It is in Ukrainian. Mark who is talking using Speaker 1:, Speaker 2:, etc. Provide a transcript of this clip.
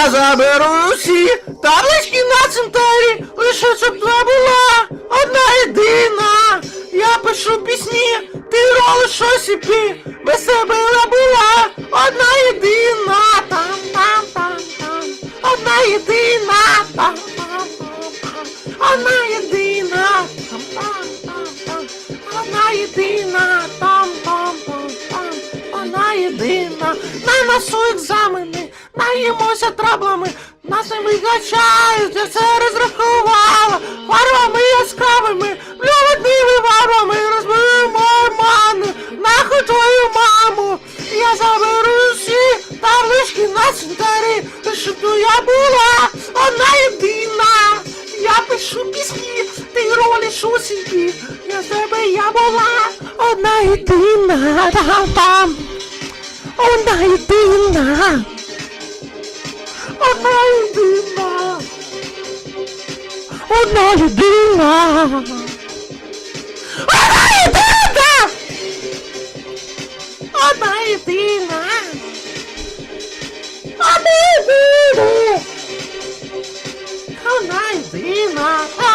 Speaker 1: заберу усі таблички на цвинтарі, лише щоб це була одна єдина. Я пишу пісні, ти ролиш щось і пі, без тебе не була одна єдина. Там, там, там, там, одна єдина. Там, там, там, одна єдина. Там, там, там, одна єдина. Там, там, одна єдина. На носу екзамени, наїмося траблами, нас не вигачають, я все розрахувала. Фарбами яскравими, блювотними фарбами розбиваємо мани, нахуй твою маму. Я заберу всі таблички на цвинтарі, щоб я була одна єдина. Я пишу пісні, ти ролиш у собі. Я тебе я була одна єдина. Там-там. Одна єдина. Anajudina! Anajudina! Anajudina! o Anajudina! Anajudina!